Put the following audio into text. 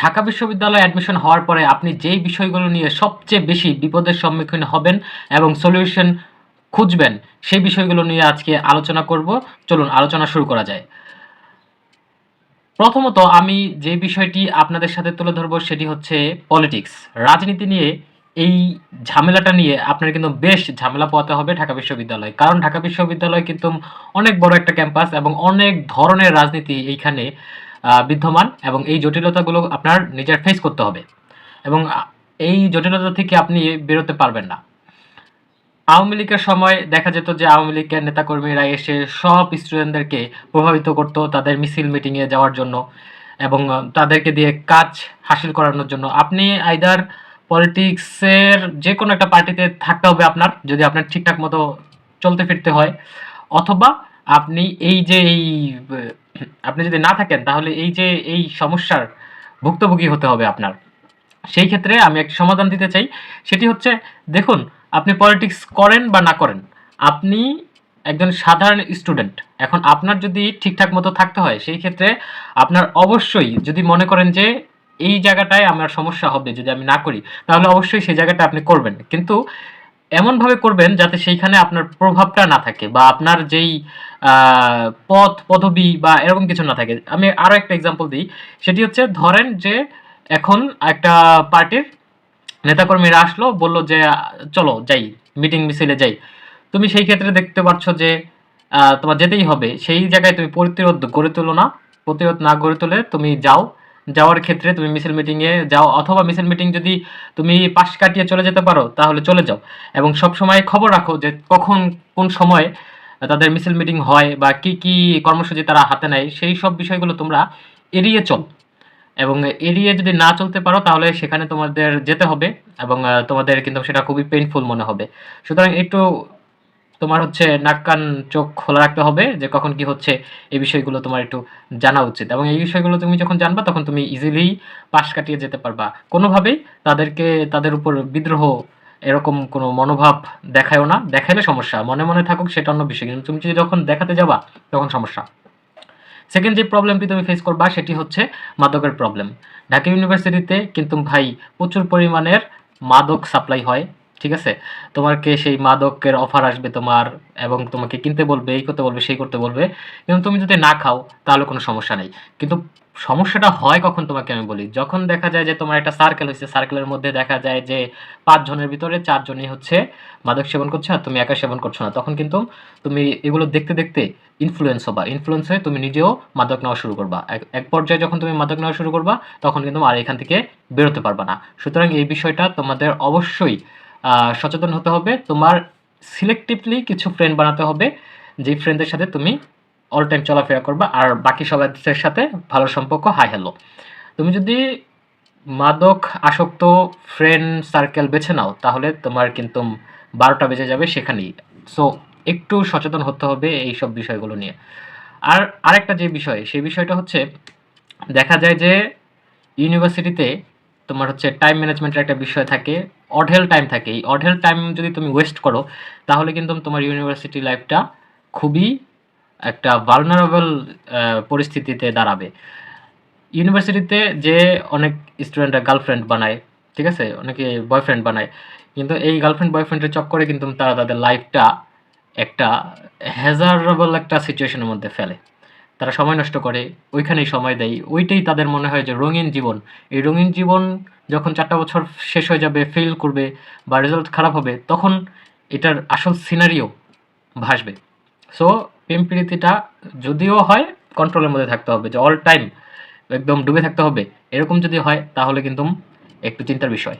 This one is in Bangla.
ঢাকা বিশ্ববিদ্যালয়ে অ্যাডমিশন হওয়ার পরে আপনি যেই বিষয়গুলো নিয়ে সবচেয়ে বেশি বিপদের সম্মুখীন হবেন এবং সলিউশন খুঁজবেন, সেই বিষয়গুলো নিয়ে আজকে আলোচনা করব। চলুন, আলোচনা শুরু করা যায়। প্রথমত আমি যে বিষয়টি আপনাদের সাথে তুলে ধরবো সেটি হচ্ছে পলিটিক্স রাজনীতি নিয়ে এই ঝামেলাটা নিয়ে আপনার কিন্তু বেশ ঝামেলা পোয়াতে হবে ঢাকা বিশ্ববিদ্যালয়। কারণ ঢাকা বিশ্ববিদ্যালয় কিন্তু অনেক বড় একটা ক্যাম্পাস এবং অনেক ধরনের রাজনীতি এইখানে বিদ্যমান এবং এই জটিলতাগুলো আপনার নিজের ফেস করতে হবে। এবং এই জটিলতা থেকে আপনি বেরোতে পারবেন না। আওয়ামী লীগের সময় দেখা যেত যে আওয়ামী লীগের নেতাকর্মীরা এসে সব স্টুডেন্টদেরকে প্রভাবিত করত তাদের মিছিল মিটিংয়ে যাওয়ার জন্য এবং তাদেরকে দিয়ে কাজ হাসিল করানোর জন্য। আপনি আইদার পলিটিক্সের যে কোনো একটা পার্টিতে থাকতে হবে আপনার, যদি আপনার ঠিকঠাক মতো চলতে ফিরতে হয়, অথবা আপনি এই যে এই আপনি যদি না থাকেন, তাহলে এই যে এই সমস্যার ভুক্তভোগী হতে হবে আপনার। সেই ক্ষেত্রে আমি একটি সমাধান দিতে চাই। সেটি হচ্ছে, দেখুন, আপনি পলিটিক্স করেন বা না করেন, আপনি একজন সাধারণ স্টুডেন্ট এখন আপনার যদি ঠিকঠাক মতো থাকতে হয়, সেই ক্ষেত্রে আপনার অবশ্যই যদি মনে করেন যে এই জায়গাটায় আমার সমস্যা হবে, যদি আমি না করি, তাহলে অবশ্যই সেই জায়গাটা আপনি করবেন। কিন্তু এমনভাবে করবেন যাতে সেইখানে আপনার প্রভাবটা না থাকে বা আপনার যেই পদ পদবি বা এরকম কিছু না থাকে। আমি আরও একটা এক্সাম্পল দিই। সেটি হচ্ছে ধরেন যে এখন একটা পার্টির নেতাকর্মীরা আসলো, বলল যে, চলো যাই মিটিং মিছিলে যাই। তুমি সেই ক্ষেত্রে দেখতে পাচ্ছ যে তোমার যেতেই হবে। সেই জায়গায় তুমি প্রতিরোধ গড়ে তোলো না। প্রতিরোধ না গড়ে তোলে তুমি যাও। যাওয়ার ক্ষেত্রে তুমি মিছিল মিটিংয়ে যাও, অথবা মিছিল মিটিং যদি তুমি পাশ কাটিয়ে চলে যেতে পারো, তাহলে চলে যাও। এবং সব সময় খবর রাখো যে কখন কোন সময় তাদের মিছিল মিটিং হয় বা কি কি কর্মসূচি তারা হাতে নেয়, সেই সব বিষয়গুলো তোমরা এড়িয়ে চল। এবং এড়িয়ে যদি না চলতে পারো, তাহলে সেখানে তোমাদের যেতে হবে এবং তোমাদের কিন্তু সেটা খুবই পেইনফুল মনে হবে। সুতরাং একটু তোমার হচ্ছে নাক কান চোখ খোলা রাখতে হবে যে কখন কি হচ্ছে এই বিষয়গুলো তোমার একটু জানা উচিত। এবং এই বিষয়গুলো তুমি যখন জানবা, তখন তুমি ইজিলি পাশ কাটিয়ে যেতে পারবা। কোনোভাবেই তাদেরকে, তাদের উপর বিদ্রোহ এরকম কোনো মনোভাব দেখায়ও না। দেখাইলে সমস্যা, মনে মনে থাকুক সেটা অন্য বিষয়। কিন্তু তুমি যদি যখন দেখাতে যাবা, তখন সমস্যা। সেকেন্ড যে প্রবলেমটি তুমি ফেস করবা, সেটি হচ্ছে মাদকের প্রবলেম ঢাকা ইউনিভার্সিটিতে কিন্তু ভাই প্রচুর পরিমাণের মাদক সাপ্লাই হয়। ঠিক আছে? তোমাকে সেই মাদকের অফার আসবে তোমার এবং তোমাকে কিনতে বলবে, এই করতে বলবে, সেই করতে বলবে। কিন্তু তুমি যদি না খাও, তাহলে কোনো সমস্যা নেই। কিন্তু সমস্যাটা হয় কখন তোমাকে আমি বলি? যখন দেখা যায় যে তোমার একটা সার্কেল হয়েছে সার্কেলের মধ্যে দেখা যায় যে পাঁচ জনের ভিতরে চারজনই হচ্ছে মাদক সেবন করছে আর তুমি একা সেবন করছ না। তখন কিন্তু তুমি এগুলো দেখতে দেখতে ইনফ্লুয়েন্স হবা। ইনফ্লুয়েন্স হয়ে তুমি নিজেও মাদক নেওয়া শুরু করবা। এক পর্যায়ে যখন তুমি মাদক নেওয়া শুরু করবা, তখন কিন্তু আর এখান থেকে বেরোতে পারবা না। সুতরাং এই বিষয়টা তোমাদের অবশ্যই সচেতন হতে হবে। তোমার সিলেক্টিভলি কিছু ফ্রেন্ড বানাতে হবে, যেই ফ্রেন্ডদের সাথে তুমি অল টাইম চলাফেরা করবা, আর বাকি সবার সাথে ভালো সম্পর্ক হাই হ্যালো তুমি যদি মাদক আসক্ত ফ্রেন্ড সার্কেল বেছে নাও, তাহলে তোমার কিন্তু বারোটা বেজে যাবে সেখানেই। সো একটু সচেতন হতে হবে এই সব বিষয়গুলো নিয়ে। আর আরেকটা যে বিষয়, সেই বিষয়টা হচ্ছে, দেখা যায় যে ইউনিভার্সিটিতে তোমার হচ্ছে টাইম ম্যানেজমেন্টের একটা বিষয় থাকে অঢেল টাইম থাকে। এই অঢেল টাইম যদি তুমি ওয়েস্ট করো, তাহলে কিন্তু তোমার ইউনিভার্সিটি লাইফটা খুবই একটা ভালনারেবল পরিস্থিতিতে দাঁড়াবে। ইউনিভার্সিটিতে যে অনেক স্টুডেন্টরা গার্লফ্রেন্ড বানায়, ঠিক আছে? অনেকে বয়ফ্রেন্ড বানায়, কিন্তু এই গার্লফ্রেন্ড বয়ফ্রেন্ডের চক্করে কিন্তু তারা তাদের লাইফটা একটা হ্যাজারেবল একটা সিচুয়েশনের মধ্যে ফেলে। তারা সময় নষ্ট করে, ওইখানেই সময় দেয়। ওইটাই তাদের মনে হয় যে রঙিন জীবন। এই রঙিন জীবন যখন চারটা বছর শেষ হয়ে যাবে ফেল করবে বা রেজাল্ট খারাপ হবে, তখন এটার আসল সিনারিও ভাসবে। সো প্রেম প্রীতিটা যদিও হয় কন্ট্রোলের মধ্যে থাকতে হবে, যে অল টাইম একদম ডুবে থাকতে হবে। এরকম যদি হয়, তাহলে কিন্তু একটু চিন্তার বিষয়।